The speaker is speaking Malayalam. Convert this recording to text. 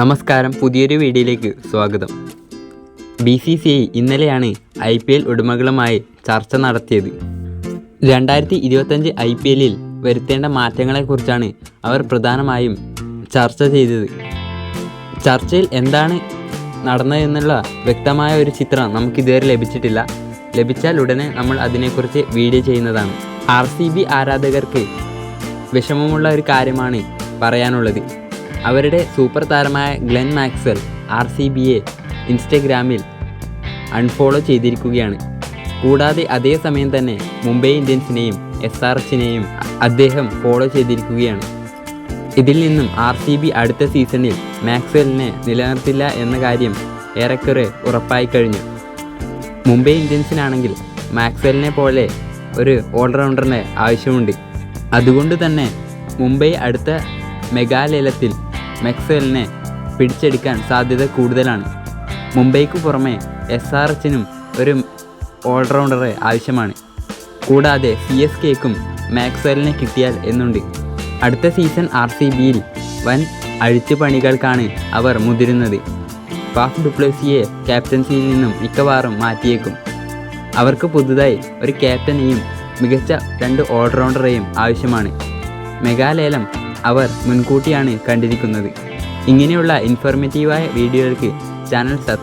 നമസ്കാരം. പുതിയൊരു വീഡിയോയിലേക്ക് സ്വാഗതം. ബി സി സി ഐ ഇന്നലെയാണ് ഐ പി എൽ ഉടമകളുമായി ചർച്ച നടത്തിയത്. രണ്ടായിരത്തി ഇരുപത്തഞ്ച് ഐ പി എല്ലിൽ വരുത്തേണ്ട മാറ്റങ്ങളെക്കുറിച്ചാണ് അവർ പ്രധാനമായും ചർച്ച ചെയ്തത്. ചർച്ചയിൽ എന്താണ് നടന്നതെന്നുള്ള വ്യക്തമായ ഒരു ചിത്രം നമുക്കിതുവരെ ലഭിച്ചിട്ടില്ല. ലഭിച്ചാൽ ഉടനെ നമ്മൾ അതിനെക്കുറിച്ച് വീഡിയോ ചെയ്യുന്നതാണ്. ആർ സി ബി ആരാധകർക്ക് വിഷമമുള്ള ഒരു കാര്യമാണ് പറയാനുള്ളത്. അവരുടെ സൂപ്പർ താരമായ ഗ്ലെൻ മാക്സൽ ആർ സി ബിയെ ഇൻസ്റ്റഗ്രാമിൽ അൺഫോളോ ചെയ്തിരിക്കുകയാണ്. കൂടാതെ അതേസമയം തന്നെ മുംബൈ ഇന്ത്യൻസിനെയും എസ് ആർ എച്ചിനെയും അദ്ദേഹം ഫോളോ ചെയ്തിരിക്കുകയാണ്. ഇതിൽ നിന്നും ആർ സി ബി അടുത്ത സീസണിൽ മാക്സലിനെ നിലനിർത്തില്ല എന്ന കാര്യം ഏറെക്കുറെ ഉറപ്പായി കഴിഞ്ഞു. മുംബൈ ഇന്ത്യൻസിനാണെങ്കിൽ മാക്സലിനെ പോലെ ഒരു ഓൾറൗണ്ടറിന്റെ ആവശ്യമുണ്ട്. അതുകൊണ്ട് തന്നെ മുംബൈ അടുത്ത മെഗാലേലത്തിൽ മാക്സ്വലിനെ പിടിച്ചെടുക്കാൻ സാധ്യത കൂടുതലാണ്. മുംബൈക്ക് പുറമെ എസ് ആർ എച്ചിനും ഒരു ഓൾറൗണ്ടറെ ആവശ്യമാണ്. കൂടാതെ സി എസ് കെക്കും മാക്സ്വെല്ലിനെ കിട്ടിയാൽ എന്നുണ്ട്. അടുത്ത സീസൺ ആർ സി ബിയിൽ വൻ അഴിച്ചുപണികൾക്കാണ് അവർ മുതിരുന്നത്. ഫാഫ് ഡുപ്ലസിയെ ക്യാപ്റ്റൻസിയിൽ നിന്നും മിക്കവാറും മാറ്റിയേക്കും. അവർക്ക് പുതുതായി ഒരു ക്യാപ്റ്റനെയും മികച്ച രണ്ട് ഓൾറൗണ്ടറെയും ആവശ്യമാണ്. മെഗാലേലം അവർ മുൻകൂട്ടിയാണ് കണ്ടിരിക്കുന്നത്. ഇങ്ങനെയുള്ള ഇൻഫോർമേറ്റീവായ വീഡിയോകൾക്ക് ചാനൽ സബ്